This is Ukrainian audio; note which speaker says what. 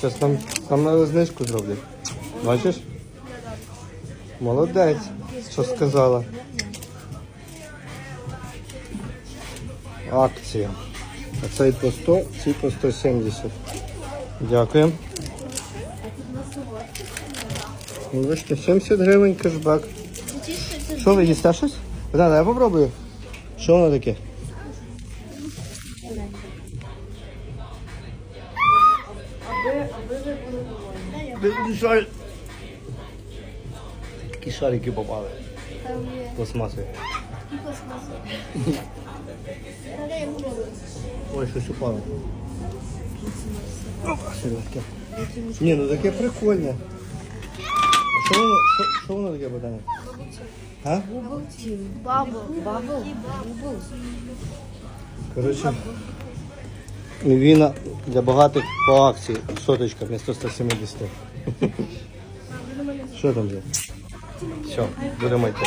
Speaker 1: Зараз нам, нам на знижку зроблять. Бачиш? Молодець, що сказала. Акція. А цей по 100, ці по 170. Дякую. Бачите, 70 гривень кешбек. Що ви їсте щось? Богдана, я попробую. Що воно таке? Шар... Такі шарики попали. Пластмасові. Ой, щось упало. Опа, що таке? Ні, ну таке прикольне. Що воно, що, що воно таке, Богдана? А?
Speaker 2: Бабл. Бабл.
Speaker 1: Коротше, мівіна для багатих по акції. Соточка вместо 170. Що там є? Все, будемо йти.